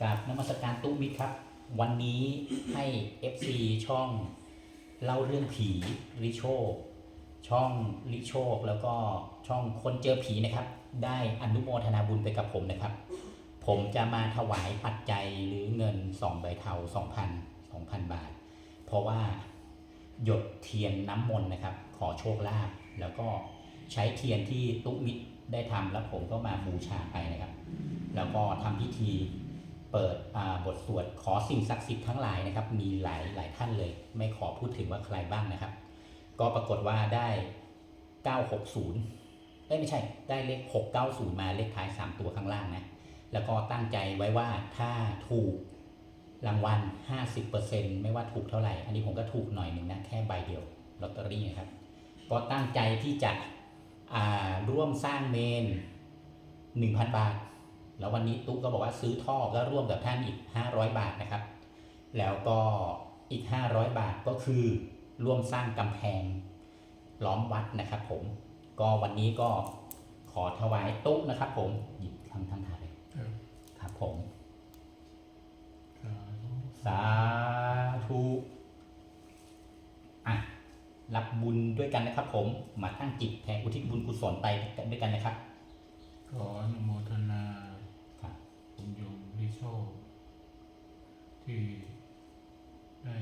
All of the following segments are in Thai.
กราบนมัสการตู้มิตรครับ วันนี้ให้ FC ช่องเล่าเรื่องผีริโชคช่องริโชคแล้วก็ช่องคนเจอผีนะครับ ได้อนุโมทนาบุญไปกับผมนะครับ ผมจะมาถวายปัจจัยหรือเงิน2ใบเทา2,000 2,000บาท เพราะว่าหยดเทียนน้ำมนต์นะครับ ขอโชคลาภแล้วก็ใช้เทียนที่ตุ๊มิตรได้ทำแล้วผมก็มาบูชาไปนะครับ แล้วก็ทำพิธี เปิดบทสวดขอสิ่งศักดิ์สิทธิ์ทั้งหลายนะครับ มีหลายหลายท่านเลย ไม่ขอพูดถึงว่าใครบ้างนะครับ ก็ปรากฏว่าได้ 960เอ้ยไม่ใช่ ได้เลข 690 มาเลขท้าย 3 ตัวข้างล่างนะ แล้วก็ตั้งใจไว้ว่าถ้าถูกรางวัล 50%ไม่ว่าถูกเท่าไหร่ อันนี้ผมก็ถูกหน่อยหนึ่งนะ แค่ใบเดียวลอตเตอรี่นะครับ ก็ตั้งใจที่จะร่วมสร้างเมน 1,000 บาท แล้ววันนี้ตุ๊กก็บอกว่าซื้อท่อก็ร่วมกับท่านอีก 500 บาทนะครับ แล้วก็อีก 500 บาทก็คือร่วมสร้างกำแพงล้อมวัดนะครับ ผม ก็วันนี้ก็ขอถวายตุ๊กนะครับ ผมหยิบทำทั้งถาดเลยครับครับผมสาธุสาธุอะรับบุญด้วยกันนะครับ ผมมาตั้งจิตแผ่อุทิศบุญกุศลไปด้วยกันนะครับขออนุโมทนา ครับคุณโยมริโชคที่ได้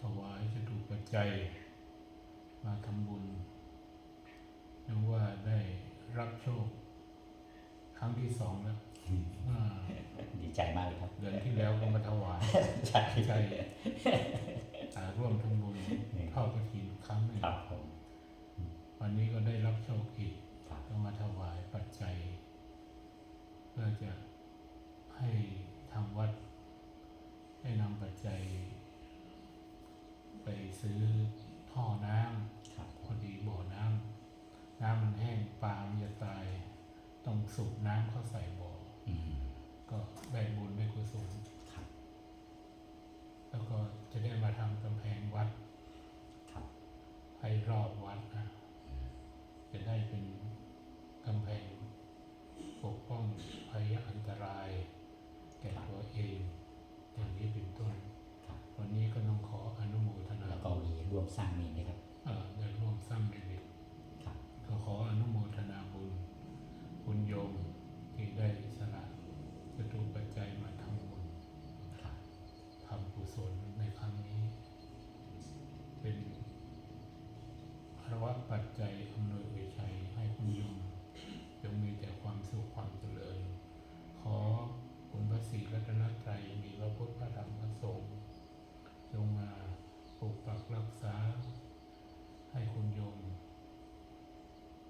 ถวายจตุปัจจัย มาทำบุญนึกว่าได้รับโชค ครั้งที่สองแล้วอ่าดีใจมากเลยครับ เดือนที่แล้วก็มาถวายใช่ใช่อ่าร่วมทำบุญทอดกระถินครั้งหนึ่งครับผมวันนี้ก็ได้รับโชคอีกครับก็มาถวายปัจจัย เพื่อจะให้ทาง วัด ได้นำปัจจัย ไปซื้อท่อน้ครับำพอดีบ่อน้ำน้ำมันแห้งปลามันจะตาย ต้องสูบน้ำเข้าใส่บ่ออืมก็ได้บุญได้กุศลครับแล้วก็จะได้มาทำกำแพงวัดครับให้รอบวัดนะจะได้เป็นกำแพงปกป้องภัยอันตราย แก่ตัวเอง อย่าง นี้เป็นต้นครับวันนี้ก็ต้องขออนุโมทนาแล้วก็มีร่วมสร้างเมนด้วยครับเอ่อได้ร่วมสร้างเมตครับก็ขออนุโมทนาบุญคุณโยมที่ได้สละจตุปัจจัยมาทำบุญครับทำกุศลในครั้งนี้ เป็นภาวะปัจจัยอำนวยอวยชัยให้คุณโยมจงมีแต่ความสุขความเจริญขอ สีรัตนตรัยมีพระพุทธพระธรรมพระสงฆ์จงมาปกปักรักษา ให้คุณโยม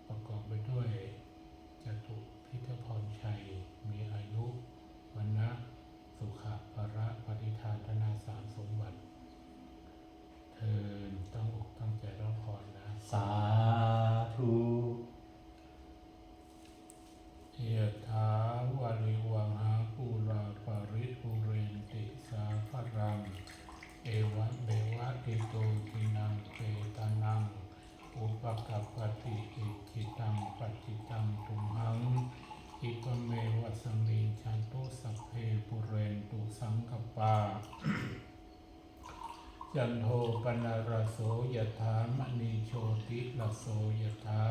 ประกอบไปด้วยจตุพิทพรชัย มีอายุวันนะ สุขะภระปฏิทานธนาสารสมบัติ เทินตั้งอกตั้งใจรับพรนะ สาธุ ยะถาวาริวังหาปูราปาริปุเรนติสาภรัง เอวะเบวะติโตทินังเปตานัง อุปกัปปติอิจิตังปัจจิตังตุมหัง อิปะเมวะสมมิชันตุสัพเพปุเรนตุสังกปา จันโทปนารโสยถามณีโชติรโสยถา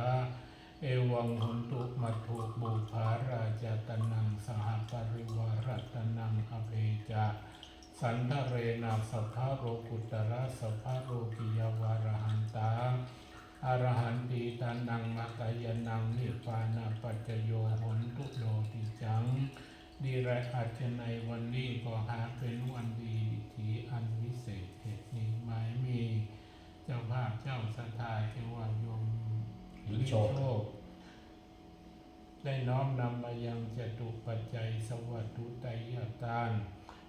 เอวังหุนตุมัทถุบุภาราจตนังสหปริวารัตนังอภิจาสันทเรนาสัพพะโรกุตระสัพพะโรกิยวารหันตา อรหันติตานังมัตยนังนิพพานาปัจโยหนตุโลติจังดีไรอาจจะในวันนี้ก็หาเป็นวันดีที่อันวิเศษเหตุนี้หมายมี เจ้าภาพเจ้าสถาเทวายมลิโชคได้น้อมนำมายังจตุปัจจัยสวัสดุไตยตาน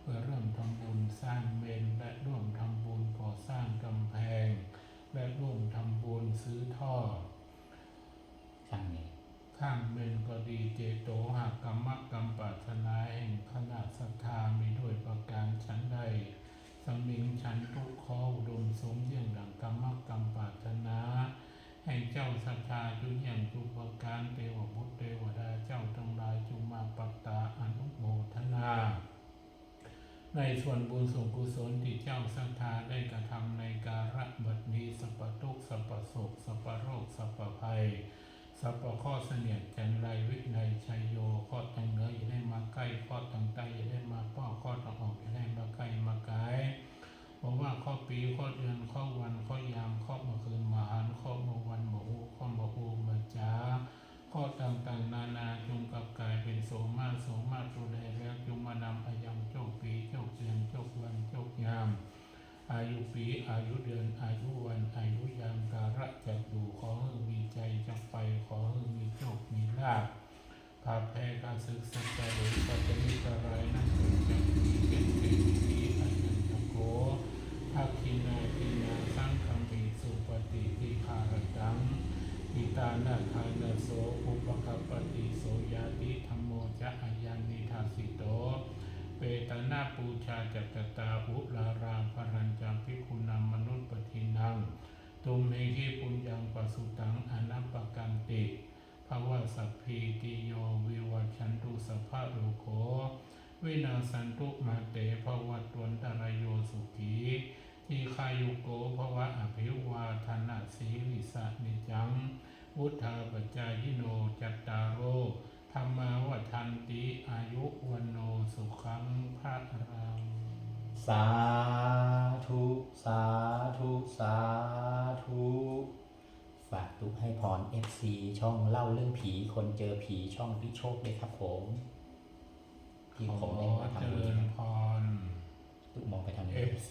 เพื่อเริ่มทำบุญสร้างเมนและร่วมทำบุญก่อสร้างกำแพง และร่วมทำบุญซื้อท่อสร้างเมนข้างเมนก็ดีเจโตหักกรรมกรรมปรารถนาแห่งคณะศรัทธามีด้วยประการชั้นใดสมิงฉันทุกขออุดมสมเยี่ยงดังกรรมกรรมปรารถนาให้เจ้าศรัทธาทุกอย่างทุกประการเทวบุตรเทวดาเจ้าทั้งหลายจงมาปักตาอนุโมทนา ในส่วนบุญส่วนกุศลที่เจ้าศรัทธาได้กระทำในการะบัดนี้สัพพทุกสัพพโศกสัพพโรคสัพพภัยสัพพข้อเสนียดจันไรวิไนยชัยโยข้อตังเหนืออย่ได้มาใกล้ข้อ ปีอายุเดือนอายุวันอายุยามการะจักดูขอให้มีใจจักไปขอให้มีโชคมีลาภภาพแพ้การศึกษาใจหรือปัจจมิตรายนั่นจากมีเป็นเป็นปีอายันตโกภาคินาทินาสังคัมปีสุปฏิทิคารตังอิตานาคานโสอุปกปปติโสยาติธรรมโมจะอายันนิทาสิโตเปตนาปูชาจัตตาอุลารามพรัญจังพิคุณามมนุษย์ปทินัง ตุมเมหิปุญญังปสุตังอนัปปกันติภาวะสัพพีติโยวิวัชันตุสัพพะโลโกวินาสันตุมาเตภวัตวนตรยโยสุขีทีคายุโกภวะอภิวาทนาสีลิสะนิจังวุธาปจายโนจัตตารโรธรรมาวัฏันติอายุวันโนสุขังพระรัง สาธุ สาธุ สาธุ ฝากตุกให้พร FC ช่องเล่าเรื่องผี คนเจอผีช่องพิโชคด้วยครับผมที่ผมได้มาเจทำบุญริญพรตุกมองไปทางนี้ FC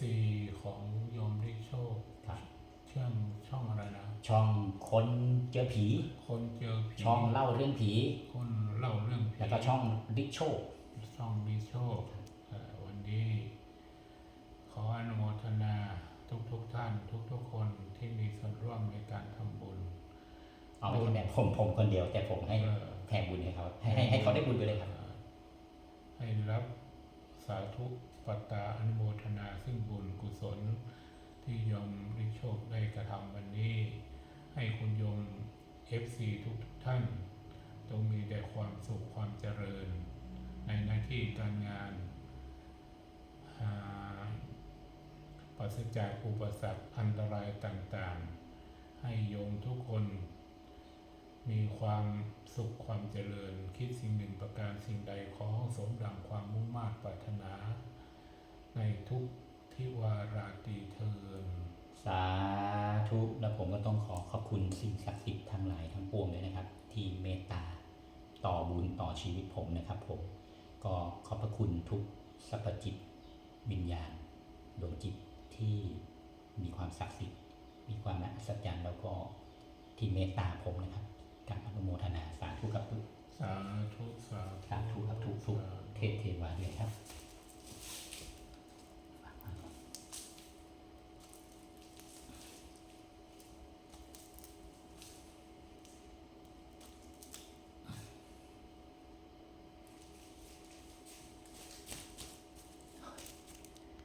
ของโยมริโชคครับเชื่อมช่องอะไรนะ ช่องคนเจอผี คนเจอผี ช่องเล่าเรื่องผี คนเล่าเรื่องผี แล้วก็ช่องดิโชคช่องริโชคเอ่อวันนี้ ขออนุโมทนาทุกทุกๆท่าน ทุกทุกๆคนที่มีส่วนร่วมในการทำบุญ เอาไม่ใช่แบบผมผมคนเดียว แต่ผมให้เอ่อแผ่บุญให้เขาให้ให้ให้เขาได้บุญไปเลยครับ ให้รับสาธุปัตตาอนุโมทนาซึ่งบุญกุศล ที่โยมริโชคได้กระทำวันนี้ ให้คุณโยม FC ทุกๆท่านจงมีแต่ความสุขความเจริญ ในหน้าที่การงานหา ปราศจากอุปสรรคอันตรายต่างๆ ให้โยมทุกคน มีความสุขความเจริญ คิดสิ่งหนึ่งประการสิ่งใดขอสมดังความมุ่งมา่ปรารถนา ในทุกทิวาราตรีเทินสาธุแล้วผมก็ต้องขอขอบคุณสิ่งศักดิ์สิทธิ์ทั้งหลายทั้งปวงเลยนะครับ ที่เมตตาต่อบุญต่อชีวิตผมนะครับผม ก็ขอบพระคุณทุกสรรพจิตวิญญาณดวงจิต ที่มีความศักดิ์สิทธิ์ มีความอัศจรรย์แล้วก็ที่เมตตาผมนะครับกับอนุโมทนาสาธุกับทุกสาธุสาธุสาธุครับทุกทุกเทพเทวาด้วยครับ